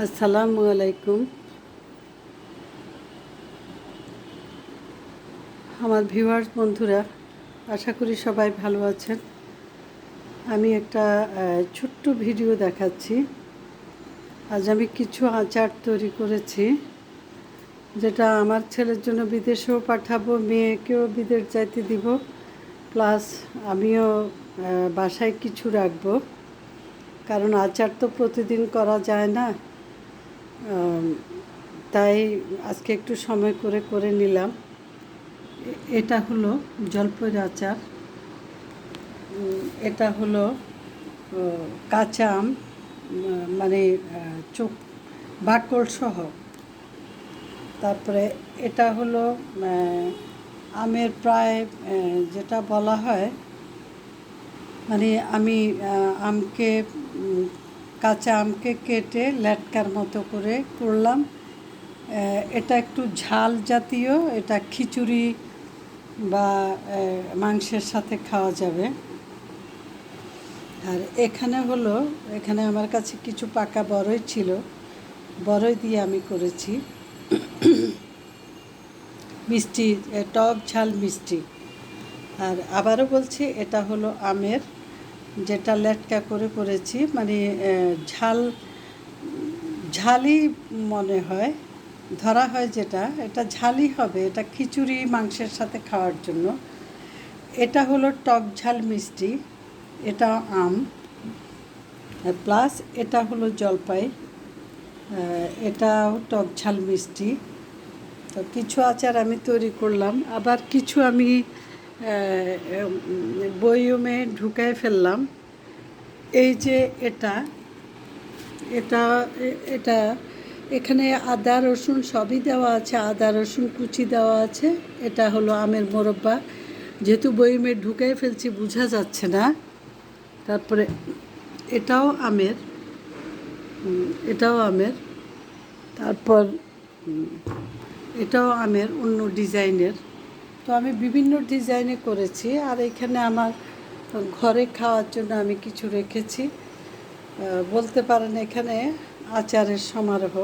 আসসালামু আলাইকুম। আমার ভিউয়ার্স বন্ধুরা, আশা করি সবাই ভালো আছেন। আমি একটা ছোট্ট ভিডিও দেখাচ্ছি। আজ আমি কিছু আচার তৈরি করেছি, যেটা আমার ছেলের জন্য বিদেশেও পাঠাবো, মেয়েকেও বিদেশ যাইতে দিব, প্লাস আমিও বাসায় কিছু রাখব। কারণ আচার তো প্রতিদিন করা যায় না। তাই আজকে একটু সময় করে করে নিলাম। এটা হলো জলপইর আচার। এটা হলো কাঁচা আম মানে চোখ, বাকল সহ। তারপরে এটা হলো আমের প্রায় যেটা বলা হয় মানে আমি আমকে কাঁচা আমকে কেটে ল্যাটকার মতো করে করলাম। এটা একটু ঝাল জাতীয়, এটা খিচুড়ি বা মাংসের সাথে খাওয়া যাবে। আর এখানে হলো, এখানে আমার কাছে কিছু পাকা বড়ই ছিল। বড়ই দিয়ে আমি করেছি। মিষ্টি টক ঝাল মিষ্টি। আর আবারও বলছি, এটা হলো আমের যেটা লেটকা করে করেছি মানে ঝাল, ঝালই মনে হয়, ধরা হয় যেটা, এটা ঝালই হবে, এটা খিচুড়ি মাংসের সাথে খাওয়ার জন্য। এটা হলো টক ঝাল মিষ্টি, এটা আম প্লাস এটা হলো জলপাই এটাও টক ঝাল মিষ্টি। তো কিছু আচার আমি তৈরি করলাম, আবার কিছু আমি বইয়মে ঢুকায় ফেললাম। এই যে এটা এটা এটা, এখানে আদা, রসুন সবই দেওয়া আছে, আদা, রসুন কুচি দেওয়া আছে। এটা হলো আমের মোরব্বা। যেহেতু বইমে ঢুকাই ফেলছি, বোঝা যাচ্ছে না। তারপরে এটাও আমের এটাও আমের। তারপর এটাও আমের অন্য ডিজাইনের। তো আমি বিভিন্ন ডিজাইনে করেছি, আর এখানে আমার ঘরে খাওয়ার জন্য আমি কিছু রেখেছি। বলতে পারেন এখানে আচারের সমারোহ।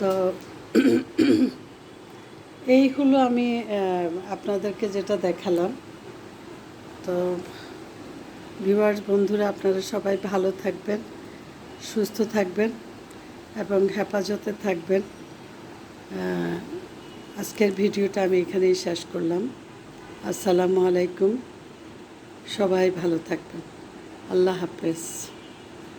তো এই হলো আমি আপনাদেরকে যেটা দেখালাম। তো ভিউয়ার্স, বন্ধুরা, আপনারা সবাই ভালো থাকবেন, সুস্থ থাকবেন এবং হেফাজতে থাকবেন। আজকের ভিডিওটা আমি এখানেই শেষ করলাম। আসসালামু আলাইকুম। সবাই ভালো থাকবেন। আল্লাহ হাফেজ।